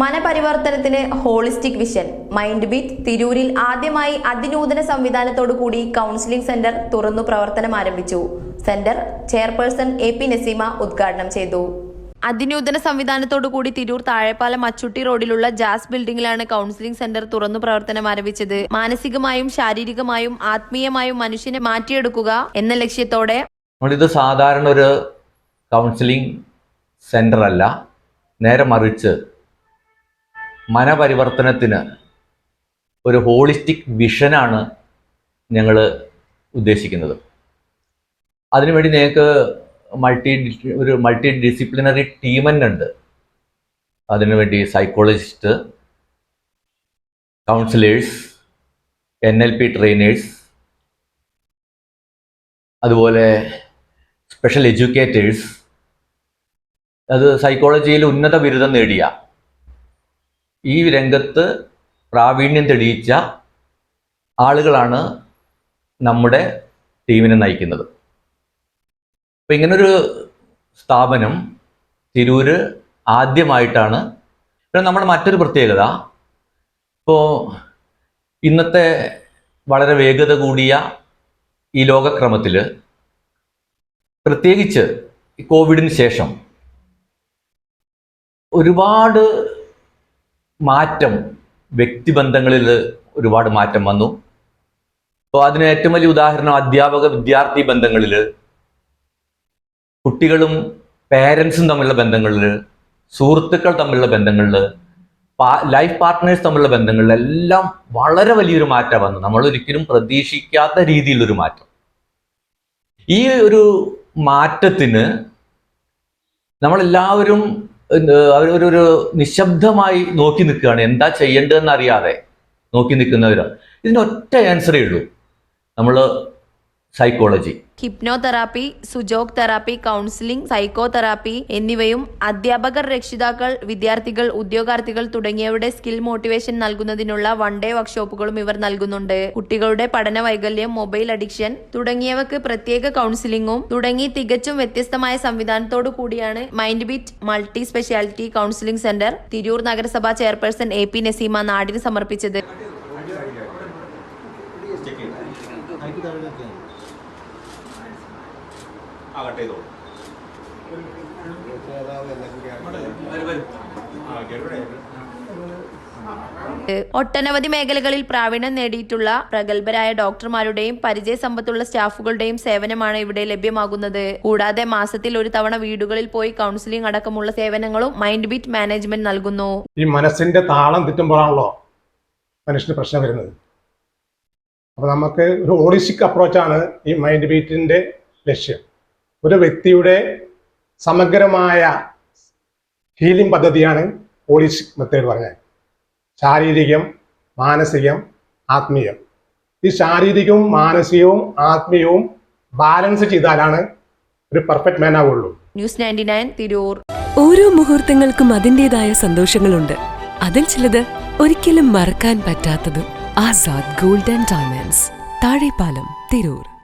മനപരിവർത്തനത്തിന് holistic vision. Mind beat തിരൂരിൽ ആദ്യമായി അതിനൂതന സംവിധാനത്തോടു കൂടി കൗൺസിലിംഗ് സെന്റർ തുറന്നു പ്രവർത്തനം ആരംഭിച്ചു. Centre chairperson A P Naseema ഉദ്ഘാടനം ചെയ്തു. അതിനൂതന സംവിധാനത്തോടു കൂടി തിരൂർ താഴെപ്പാലം അച്ചുട്ടി റോഡിലുള്ള ജാസ് ബിൽഡിംഗിലാണ് കൗൺസിലിംഗ് സെന്റർ തുറന്നു പ്രവർത്തനം ആരംഭിച്ചത്. മാനസികമായും ശാരീരികമായും ആത്മീയമായും മനുഷ്യനെ മാറ്റിയെടുക്കുക എന്ന ലക്ഷ്യത്തോടെ നമ്മളിത് സാധാരണ ഒരു കൗൺസിലിംഗ് സെന്റർ അല്ല നേരെ മറിച്ച് മനപരിവർത്തനത്തിന് ഒരു ഹോളിസ്റ്റിക് വിഷനാണ് ഞങ്ങൾ ഉദ്ദേശിക്കുന്നത്. അതിനുവേണ്ടി നിങ്ങൾക്ക് മൾട്ടി ഒരു മൾട്ടി ഡിസിപ്ലിനറി ടീം തന്നെ ഉണ്ട് അതിനുവേണ്ടി psychologist counsellors N L P trainers അതുപോലെ സ്പെഷ്യൽ എഡ്യൂക്കേറ്റേഴ്സ്. അത് സൈക്കോളജിയിൽ ഉന്നത ബിരുദം നേടിയ ഈ രംഗത്ത് പ്രാവീണ്യം തെളിയിച്ച ആളുകളാണ് നമ്മുടെ ടീമിനെ നയിക്കുന്നത്. അപ്പം ഇങ്ങനൊരു സ്ഥാപനം തിരൂര് ആദ്യമായിട്ടാണ്. പിന്നെ നമ്മുടെ മറ്റൊരു പ്രത്യേകത ഇപ്പോൾ ഇന്നത്തെ വളരെ വേഗത കൂടിയ ഈ ലോകക്രമത്തിൽ പ്രത്യേകിച്ച് കോവിഡിന് ശേഷം ഒരുപാട് മാറ്റം വ്യക്തിബന്ധങ്ങളിൽ ഒരുപാട് മാറ്റം വന്നു. അപ്പോൾ അതിന് ഏറ്റവും വലിയ ഉദാഹരണം അധ്യാപക വിദ്യാർത്ഥി ബന്ധങ്ങളിൽ കുട്ടികളും പേരൻസും തമ്മിലുള്ള ബന്ധങ്ങളിൽ സുഹൃത്തുക്കൾ തമ്മിലുള്ള ബന്ധങ്ങളിൽ ലൈഫ് പാർട്ട്നേഴ്സ് തമ്മിലുള്ള ബന്ധങ്ങളിൽ എല്ലാം വളരെ വലിയൊരു മാറ്റം വന്നു. നമ്മൾ ഒരിക്കലും പ്രതീക്ഷിക്കാത്ത രീതിയിലൊരു മാറ്റം. ഈ ഒരു മാറ്റത്തിന് നമ്മളെല്ലാവരും അവർ ഒരു ഒരു നിശബ്ദമായി നോക്കി നിൽക്കുകയാണ്. എന്താ ചെയ്യേണ്ടതെന്ന് അറിയാതെ നോക്കി നിൽക്കുന്നവരാണ് ഇതിനൊറ്റ ആൻസറേ ഉള്ളൂ. നമ്മൾ psychology hypnotherapy sujok therapy counselling psycho therapy എന്നിവയും അധ്യാപകർ രക്ഷിതാക്കൾ വിദ്യാർത്ഥികൾ ഉദ്യോഗാർത്ഥികൾ തുടങ്ങിയവരുടെ സ്കിൽ മോട്ടിവേഷൻ നൽകുന്നതിനുള്ള വൺ ഡേ വർക്ക്ഷോപ്പുകളും ഇവർ നൽകുന്നുണ്ട്. കുട്ടികളുടെ പഠന വൈകല്യം മൊബൈൽ അഡിക്ഷൻ തുടങ്ങിയവക്ക് പ്രത്യേക കൗൺസിലിംഗും തുടങ്ങി തികച്ചും വ്യത്യസ്തമായ സംവിധാനത്തോടു കൂടിയാണ് mind beat multi speciality counselling centre Tirur നഗരസഭാ ചെയർപേഴ്സൺ എ പി നസീമ നാടിന് സമർപ്പിച്ചത്. ആ കട്ട് ചെയ്തോളൂ ഒട്ടനവധി മേഖലകളിൽ പ്രാവീണ്യം നേടിയിട്ടുള്ള പ്രഗത്ഭരായ ഡോക്ടർമാരുടെയും പരിചയ സമ്പത്തുള്ള സ്റ്റാഫുകളുടെയും സേവനമാണ് ഇവിടെ ലഭ്യമാകുന്നത്. കൂടാതെ മാസത്തിൽ ഒരു തവണ വീടുകളിൽ പോയി കൗൺസിലിംഗ് അടക്കമുള്ള സേവനങ്ങളും മൈൻഡ് ബീറ്റ് മാനേജ്മെന്റ് നൽകുന്നു. ഈ മനസ്സിന്റെ താളം തെറ്റുമ്പോഴാണല്ലോ മനുഷ്യന് പ്രശ്നം വരുന്നത്. അപ്പൊ നമുക്ക് ഒരു ഹോളിസ്റ്റിക് അപ്രോച്ചാണ് ഈ മൈൻഡ് ബീറ്റിന്റെ ലക്ഷ്യം. ഒരു വ്യക്തിയുടെ സമഗ്രമായ ഹീലിംഗ് പദ്ധതിയാണ് ഹോളിസ്റ്റിക് മെത്തേഡ് പറഞ്ഞത്. ശാരീരികം മാനസികം ആത്മീയം. ഈ ശാരീരികവും മാനസികവും ആത്മീയവും ബാലൻസ് ചെയ്താലാണ് ഒരു പെർഫെക്റ്റ് മാൻ ആവുള്ളൂ. News ninety nine Tirur. ഓരോ മുഹൂർത്തങ്ങൾക്കും അതിന്റെതായ സന്തോഷങ്ങളുണ്ട്. അതിൽ ചിലത് ഒരിക്കലും മറക്കാൻ പറ്റാത്തതും ആസാദ് ഗോൾഡൻ ഡയമണ്ട്സ് താഴെപ്പാലം തിരൂർ.